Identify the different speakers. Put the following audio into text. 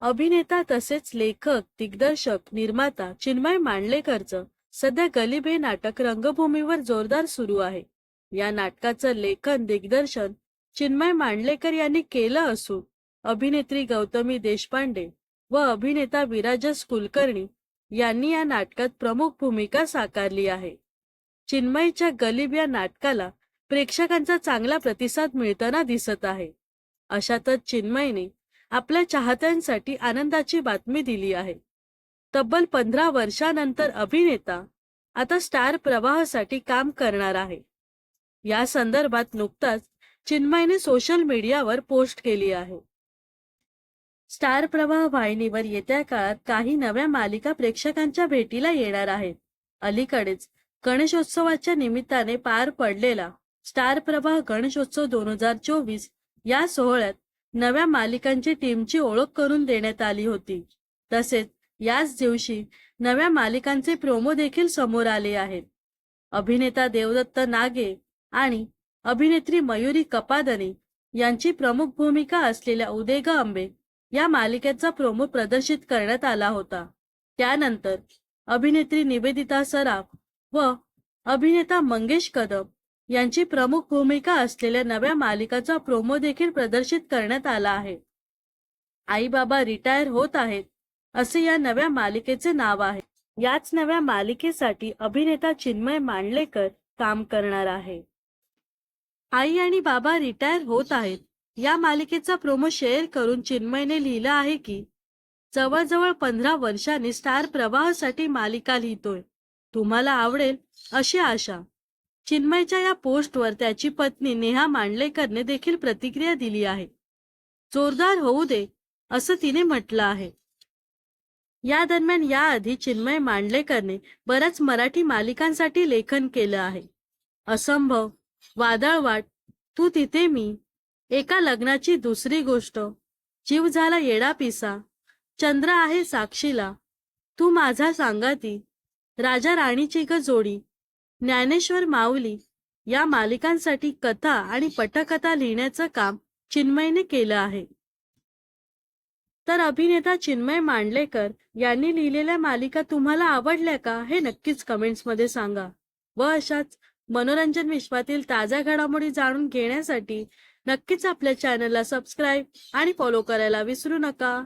Speaker 1: अभिनेता तसेच लेखक दिग्दर्शक निर्माता चिन्मय मांडलेकरचं सध्या गलीब हे नाटक रंगभूमीवर जोरदार सुरू आहे. या नाटकाचं लेखन दिग्दर्शन चिन्मय मांडलेकर यांनी केलं असून अभिनेत्री गौतमी देशपांडे व अभिनेता विराजस कुलकर्णी यांनी या नाटकात प्रमुख भूमिका साकारली आहे. चिन्मयच्या गलीब या नाटकाला प्रेक्षकांचा चांगला प्रतिसाद मिळताना दिसत आहे. अशातच चिन्मयने आपल्या चाहत्यांसाठी आनंदाची बातमी दिली आहे. तब्बल पंधरा वर्षानंतर अभिनेता आता स्टार प्रवाहासाठी काम करणार आहे. या संदर्भात नुकताच चिन्मयने सोशल मीडियावर पोस्ट केली आहे. स्टार प्रवाह वाहिनीवर येत्या काळात काही नव्या मालिका प्रेक्षकांच्या भेटीला येणार आहेत. अलीकडेच गणेशोत्सवाच्या निमित्ताने पार पडलेला स्टार प्रवाह गणेशोत्सव दोन हजार चोवीस या सोहळ्यात नव्या मालिकांची टीमची ओळख करून देण्यात आली होती. तसेच याच दिवशी नव्या मालिकांचे प्रोमो देखील समोर आले आहेत. अभिनेता देवदत्त नागे आणि अभिनेत्री मयुरी कपादने यांची प्रमुख भूमिका असलेल्या उदेग आंबे या मालिकेचा प्रोमो प्रदर्शित करण्यात आला होता. त्यानंतर अभिनेत्री निवेदिता सराफ व अभिनेता मंगेश कदम यांची प्रमुख भूमिका असलेल्या नव्या मालिकाचा प्रोमो देखील प्रदर्शित करण्यात आला आहे. आई बाबा रिटायर होत आहेत असे या नव्या मालिकेचे नाव आहे. याच नव्या मालिकेसाठी अभिनेता चिन्मय मांडलेकर काम करणार आहे. आई आणि बाबा रिटायर होत आहेत. या मालिकेचा प्रोमो शेअर करून चिन्मयने लिहिलं आहे की जवळजवळ पंधरा वर्षांनी स्टार प्रवाहासाठी मालिका लिहितोय. तुम्हाला आवडेल अशी आशा. चिन्मयच्या या पोस्टवर त्याची पत्नी नेहा मांडलेकरने देखील प्रतिक्रिया दिली आहे. जोरदार होऊ दे असं तिने म्हटलं आहे. या दरम्यान याआधी चिन्मय मांडलेकरने बऱ्याच मराठी मालिकांसाठी लेखन केलं आहे. असंभव वादळवाट तू तिथे मी एका लग्नाची दुसरी गोष्ट जीव झाला येडा पिसा चंद्र आहे साक्षीला तू माझा सांगाती राजा राणीची ग जोडी ज्ञानेश्वर माऊली या मालिकांसाठी कथा आणि पटकथा लिहिण्याचं काम चिन्मयने केलं आहे. तर अभिनेता चिन्मय मांडलेकर यांनी लिहिलेल्या मालिका तुम्हाला आवडल्या का हे नक्कीच कमेंट्समध्ये सांगा व अशाच मनोरंजन विश्वातील ताज्या घडामोडी जाणून घेण्यासाठी नक्कीच आपल्या चॅनलला सबस्क्राईब आणि फॉलो करायला विसरू नका.